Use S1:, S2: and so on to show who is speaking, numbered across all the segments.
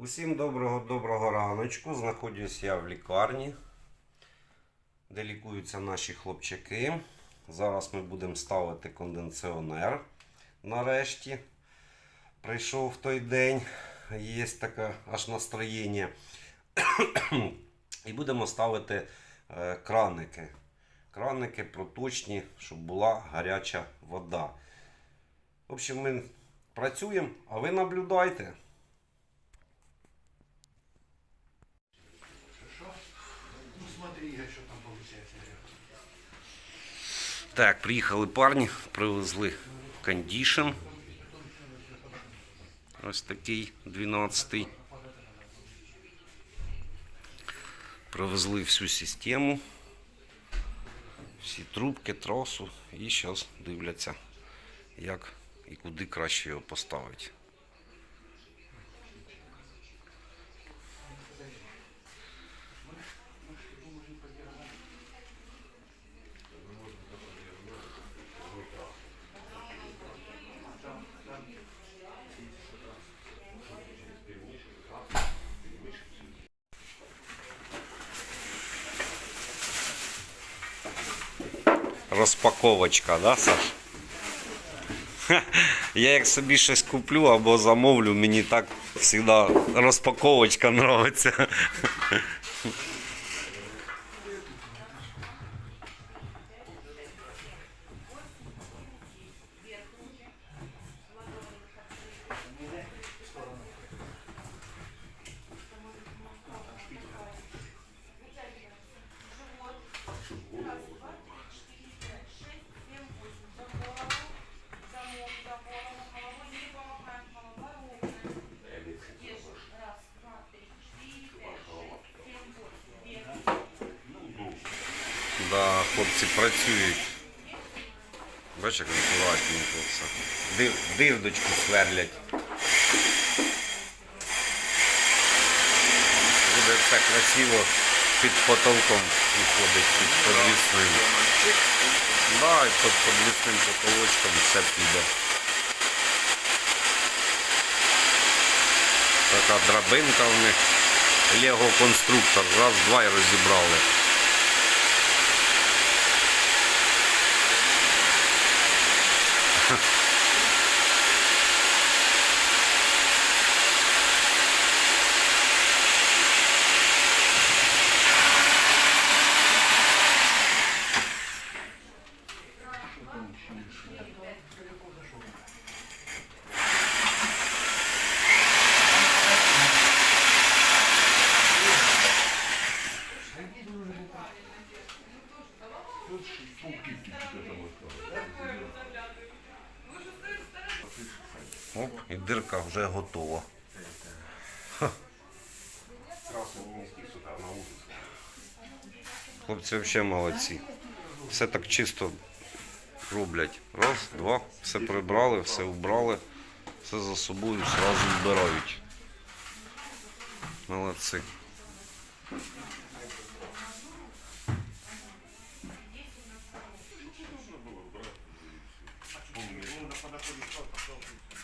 S1: Усім доброго доброго раночку. Знаходжусь я в лікарні, де лікуються наші хлопчаки. Зараз ми будемо ставити кондиціонер. Нарешті прийшов той день. Є таке аж настроєння. І будемо ставити е, краники. Краники проточні, щоб була гаряча вода. В общем, ми працюємо, а ви наблюдайте. Так, приїхали парні, привезли кондішн. Ось такий 12-й. Привезли всю систему, всі трубки, тросу і зараз дивляться, як і куди краще його поставити. Розпаковочка, да, Саш? Я як собі щось куплю або замовлю, мені так завжди розпаковочка подобається. Да, хлопці працюють. Бачиш, як акуратненько все. Дир, дирдочку сверлять. Буде все красиво під потолком виходить, під подвісним. Да, і під подвісним потолочком все піде. Така драбинка в них. Лего конструктор. Раз, два і розібрали. Ha вже готова. Хлопці взагалі молодці. Все так чисто роблять. Раз, два, все прибрали, все убрали, все за собою зразу вбирають. Молодці.
S2: Тогда,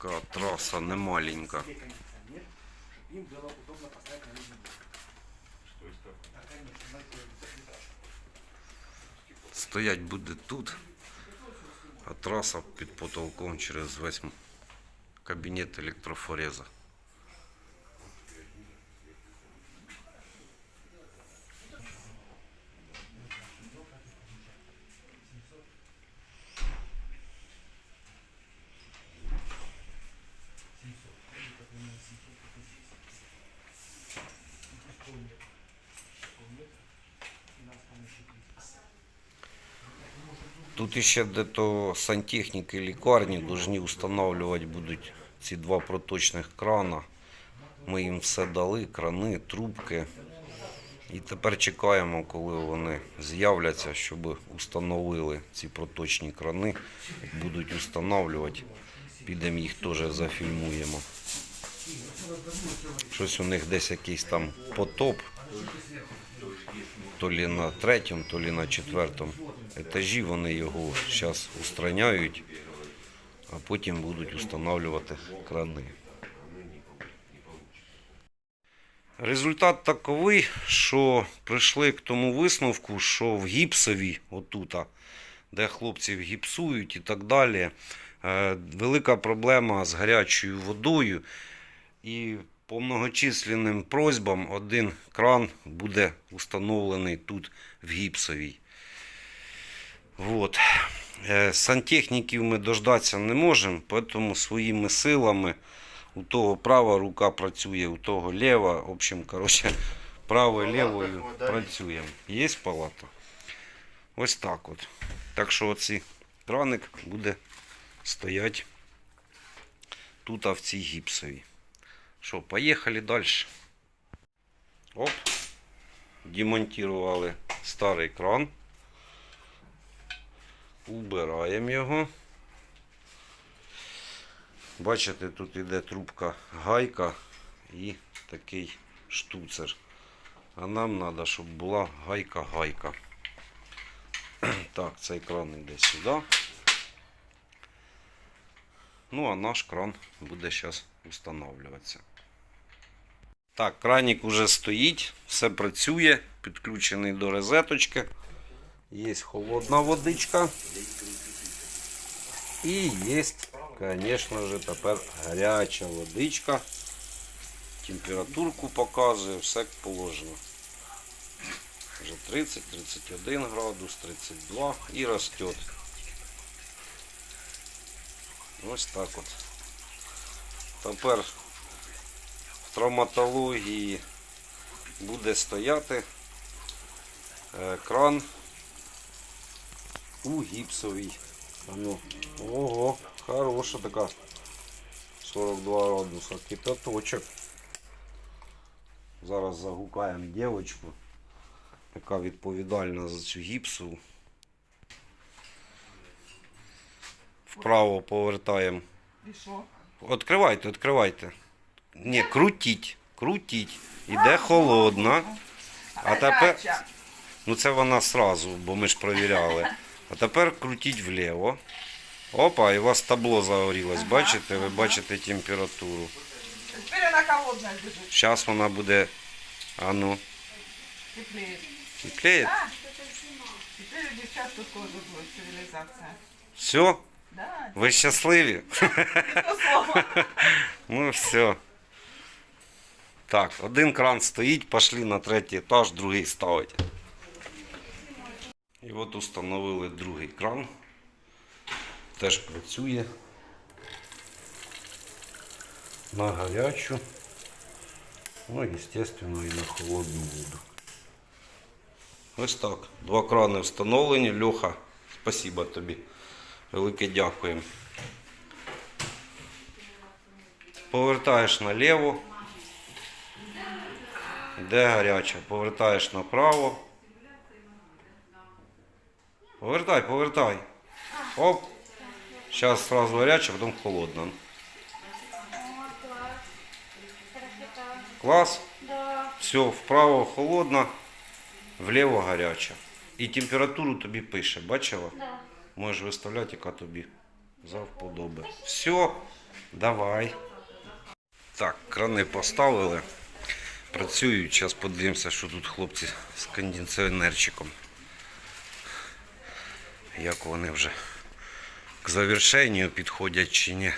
S1: Така траса немаленька.
S2: им.
S1: Стоять буде тут, а траса під потолком через весь кабінет електрофореза. Тут ще де-то сантехніки лікарні повинні встановлювати будуть ці два проточних крана. Ми їм все дали, крани, трубки. І тепер чекаємо, коли вони з'являться, щоб установили ці проточні крани. Будуть встановлювати. Підемо їх теж зафільмуємо. Щось у них десь якийсь там потоп. то лі на третьому, то лі на четвертому етажі. Вони його зараз устраняють, а потім будуть встановлювати крани. Результат таковий, що прийшли к тому висновку, що в гіпсові, отута, де хлопців гіпсують і так далі, е, велика проблема з гарячою водою. І по многочисленним просьбам один кран буде установлений тут в гіпсовій. Вот. Е, Сантехніків ми дождатися не можемо, тому своїми силами у того права рука працює, у того ліва. В общем, коротше, правою лівою працюємо. Є палата? Ось так от. Так що оці краник буде стоять тут, а в цій гіпсовій. Що, поїхали далі. Оп. Демонтували старий кран. Убираємо його. Бачите, тут іде трубка гайка і такий штуцер. А нам треба, щоб була гайка-гайка. Так, цей кран йде сюди. Ну, а наш кран буде зараз встановлюватися. Так, кранік уже стоїть, все працює, підключений до розеточки. Є холодна водичка. І є, звісно ж, тепер гаряча водичка. Температурку показує, все положено. Вже 30, 31 градус, 32 і росте. Ось так от. Тепер в травматології буде стояти е, кран у гіпсовій. Ну, ого, хороша така. 42 градуса. Кипяточок. Зараз загукаємо дівчинку, яка відповідальна за цю гіпсу. Вправо повертаємо. Відкривайте, відкривайте. Ні, крутіть, крутіть. Іде холодна. А тепер. Ну це вона сразу, бо ми ж провіряли. А тепер крутіть вліво. Опа, і у вас табло загорілось. Бачите? Ви бачите температуру.
S3: Тепер вона холодна біжить.
S1: Зараз вона буде. А ну,
S3: Тепліє.
S1: тепліє.
S3: Так. Тепер у дівчат тут теж буде цивілізація.
S1: Все,
S3: Да,
S1: ви щасливі?
S3: це слово.
S1: Ну все. Так, один кран стоїть, пішли на третій етаж, другий ставить. І от установили другий кран. Теж працює. На гарячу. Ну, звісно, і на холодну воду. Ось так. Два крани встановлені. Льоха, спасибо тобі. Велике дякуємо. Повертаєш наліво. Де гаряча? Повертаєш направо. Повертай, повертай. Оп. Зараз сразу гаряча, потім холодна. Клас. Все, вправо холодна, вліво гаряча. І температуру тобі пише, бачила? Можеш виставляти, яка тобі завподоби. Все, давай. Так, крани поставили. Працюють. Зараз подивимося, що тут хлопці з кондиціонерчиком Як вони вже к завершенню підходять чи ні.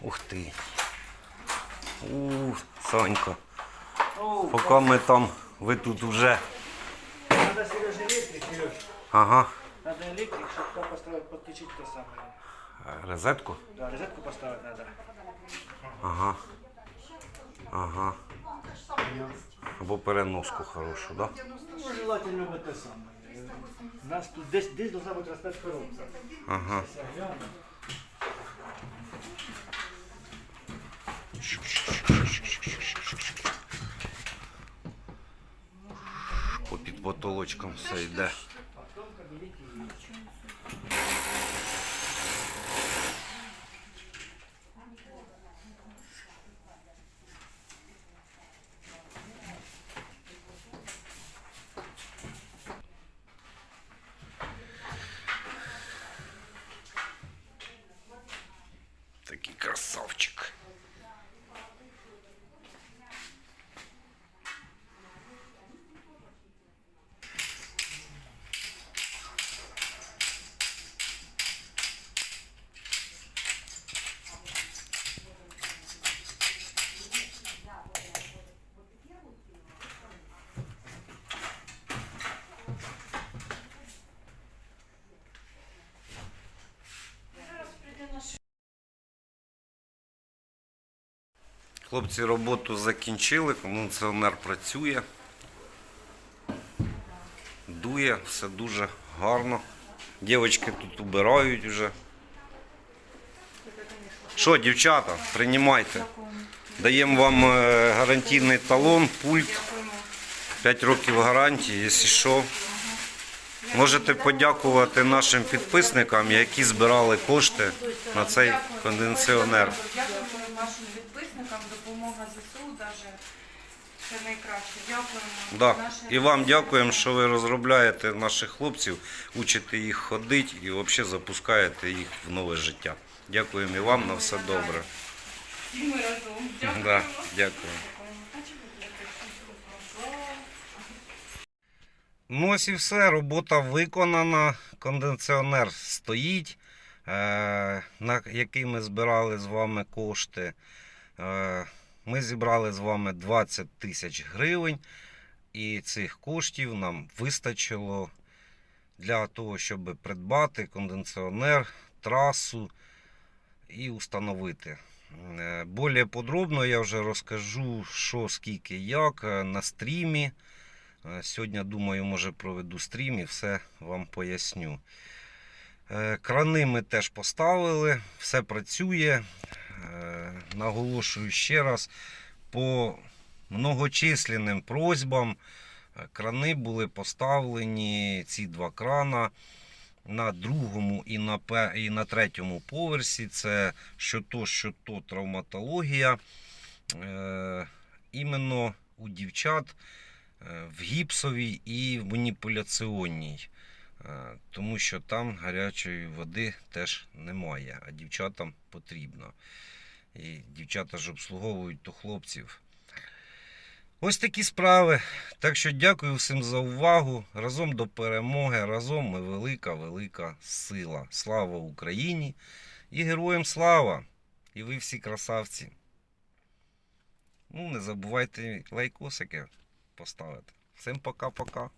S1: Ух ти. У, Санька. Поки ми там, ви тут вже.
S2: Надо Сереже электрик, Сереж.
S1: Ага.
S2: Надо электрик, чтобы туда поставить, подключить то самое.
S1: Розетку?
S2: Да, розетку поставить надо.
S1: Ага. Ага. Або переноску хорошу, да?
S2: Ну, желательно вот это самое. У нас тут здесь, здесь должна быть распять коробка.
S1: Ага. По під потолочком все йде. Хлопці роботу закінчили, кондиціонер працює. Дує, все дуже гарно. Дівчатки тут убирають вже. Що, дівчата, приймайте. Даємо вам е, гарантійний талон, пульт. 5 років гарантії, якщо що. Можете подякувати нашим підписникам, які збирали кошти на цей кондиціонер.
S4: Дякуємо нашим підписникам, допомога ЗСУ даже. Це найкраще. Дякуємо.
S1: Да. І вам дякуємо, що ви розробляєте наших хлопців, учите їх ходити і взагалі запускаєте їх в нове життя. Дякуємо і вам на все добре.
S4: Всі ми разом. Дякуємо.
S1: Да, дякую. Ну ось і все, робота виконана, кондиціонер стоїть, е, на який ми збирали з вами кошти. Ми зібрали з вами 20 тисяч гривень, і цих коштів нам вистачило для того, щоб придбати кондиціонер, трасу і установити. Е, Более подробно я вже розкажу, що, скільки, як е, на стрімі. Е, Сьогодні, думаю, може проведу стрім і все вам поясню. Крани ми теж поставили, все працює. Е, Наголошую ще раз, по многочисленним просьбам е, крани були поставлені, ці два крана на другому і на, і на третьому поверсі. Це що то, що то травматологія. Е, іменно у дівчат в гіпсовій і в маніпуляціонній. Е, Тому що там гарячої води теж немає, а дівчатам потрібно. І дівчата ж обслуговують то хлопців. Ось такі справи. Так що дякую всім за увагу. Разом до перемоги. Разом ми велика, велика сила. Слава Україні і героям слава! І ви всі красавці. Ну, не забувайте лайкосики поставити. Всім пока-пока.